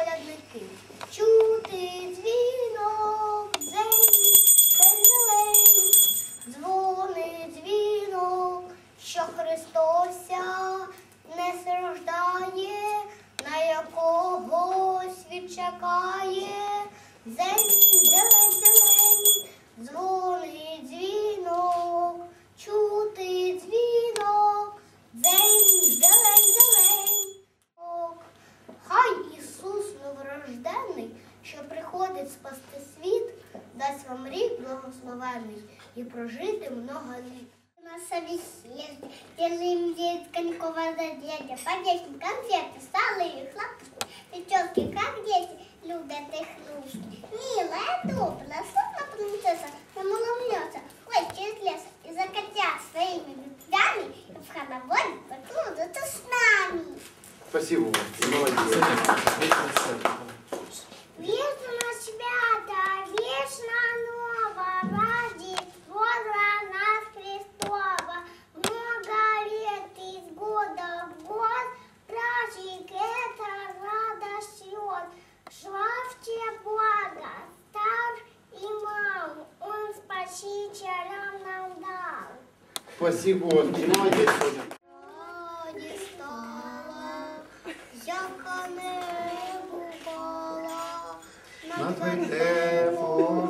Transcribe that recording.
колядники. Чути дзвінок дзень, пензелень, дзвонить дзвінок, що Христося не страждає, на якогось відчакає. Дзень. приходить спасти світ, дасть вам рік благословенний і прожити много літ. На совеселье, делаем деть конькового дядя, подесим конфеты, сало и хлопушки, прически, как дети, любят их ручки. Милая, добрая, словно принцесса, намоломнется, ходит через лес и закатят своими ветвями, и в хороводе покрутятся с нами. Спасибо вам. Молодец. Спасибо вам. Молодец, Соня. Раді стала, яка небо пала, Над вертепом звізда